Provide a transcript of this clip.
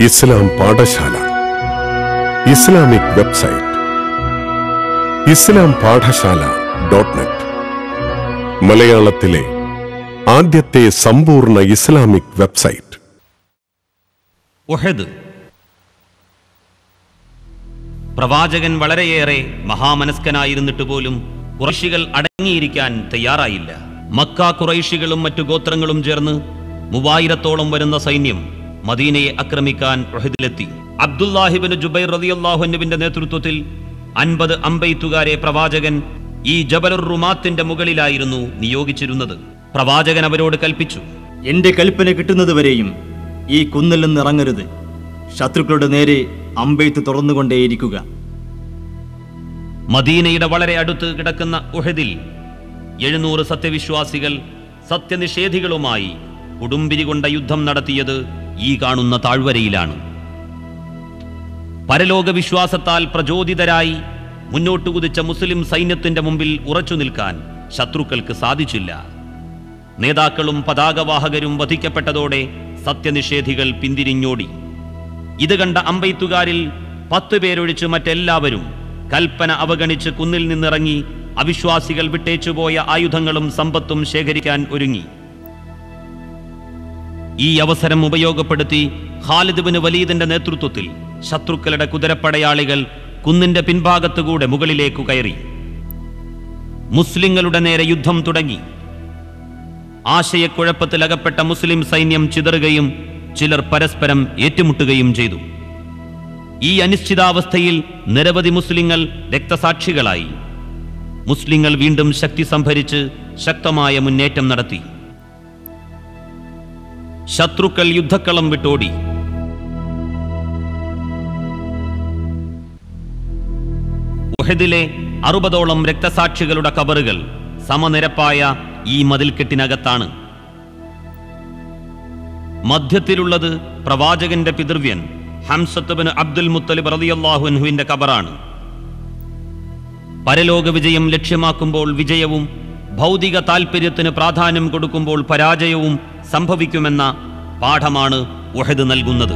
Islam Padasala. Islamic website. Islam Padasala dot net. മലയാളത്തിലെ ആദ്യത്തെ സമ്പൂർണ ഇസ്ലാമിക് വെബ്സൈറ്റ്. പ്രവാചകൻ വളരെയേറെ മഹാമനസ്കനായിരുന്നിട്ട് പോലും കുറശികൾ അടങ്ങിയിരിക്കാൻ തയ്യാറായില്ല. മക്ക കുറൈശികളും മറ്റു ഗോത്രങ്ങളും ചേർന്ന് മൂവായിരത്തോളം വരുന്ന സൈന്യം മദീനയെ ആക്രമിക്കാൻ റഹിദിലെത്തി അബ്ദുല്ലാഹിബിന് ജുബൈർ റളിയല്ലാഹുവിന്റെ നേതൃത്വത്തിൽ അൻപത് അമ്പെയ്ത്തുകാരെ പ്രവാചകൻ ഈ ജബലുർ റുമാത്തിന്റെ മുകളിലായിരുന്നു നിയോഗിച്ചിരുന്നത്. പ്രവാചകൻ അവരോട് കൽപ്പിച്ചു എന്റെ കൽപ്പന കിട്ടുന്നതുവരെയും ഈ കുന്നിൽ നിന്ന് ഇറങ്ങരുത്. ശത്രുക്കളുടെ നേരെ അമ്പെയ്ത്ത് തുറന്നുകൊണ്ടേയിരിക്കുക. മദീനയുടെ വളരെ അടുത്ത് കിടക്കുന്ന ഉഹദിൽ എഴുന്നൂറ് സത്യവിശ്വാസികൾ സത്യനിഷേധികളുമായി ഉടുമ്പിരി കൊണ്ട യുദ്ധം നടത്തിയത് ഈ കാണുന്ന താഴ്വരയിലാണ്. പരലോക വിശ്വാസത്താൽ പ്രചോദിതരായി മുന്നോട്ട് കുതിച്ച മുസ്ലിം സൈന്യത്തിന്റെ മുമ്പിൽ ഉറച്ചു നിൽക്കാൻ ശത്രുക്കൾക്ക് സാധിച്ചില്ല. നേതാക്കളും പതാകവാഹകരും വധിക്കപ്പെട്ടതോടെ സത്യനിഷേധികൾ പിന്തിരിഞ്ഞോടി. ഇത് കണ്ട അമ്പെയ്ത്തുകാരിൽ പത്ത് പേരൊഴിച്ച് മറ്റെല്ലാവരും കൽപ്പന അവഗണിച്ച് കുന്നിൽ നിന്നിറങ്ങി അവിശ്വാസികൾ വിട്ടേച്ചുപോയ ആയുധങ്ങളും സമ്പത്തും ശേഖരിക്കാൻ ഒരുങ്ങി. ഈ അവസരം ഉപയോഗപ്പെടുത്തി ഖാലിദ് ബിൻ വലീദിന്റെ നേതൃത്വത്തിൽ ശത്രുക്കളുടെ കുതിരപ്പടയാളികൾ കുന്നിന്റെ പിൻഭാഗത്തുകൂടെ മുകളിലേക്ക് കയറി. മുസ്ലിങ്ങളുടെ നേരെ യുദ്ധം തുടങ്ങി. ആശയക്കുഴപ്പത്തിൽ അകപ്പെട്ട മുസ്ലിം സൈന്യം ചിതറുകയും ചിലർ പരസ്പരം ഏറ്റുമുട്ടുകയും ചെയ്തു. ഈ അനിശ്ചിതാവസ്ഥയിൽ നിരവധി മുസ്ലിങ്ങൾ രക്തസാക്ഷികളായി. മുസ്ലിങ്ങൾ വീണ്ടും ശക്തി സംഭരിച്ച് ശക്തമായ മുന്നേറ്റം നടത്തി. ശത്രുക്കൾ യുദ്ധക്കളം വിട്ടോടി. ഉഹദിലെ അറുപതോളം രക്തസാക്ഷികളുടെ കബറുകൾ സമനിരപ്പായ ഈ മതിൽക്കെട്ടിനകത്താണ്. മധ്യത്തിലുള്ളത് പ്രവാചകന്റെ പിതൃവ്യൻ ഹംസത്തുബിന് അബ്ദുൽ മുത്തലിബ് റളിയല്ലാഹുൻഹുവിന്റെ കബറാണ്. പരലോക വിജയം ലക്ഷ്യമാക്കുമ്പോൾ വിജയവും ഭൗതിക താൽപ്പര്യത്തിന് പ്രാധാന്യം കൊടുക്കുമ്പോൾ പരാജയവും സംഭവിക്കുമെന്ന പാഠമാണ് ഉഹദ് നൽകുന്നത്.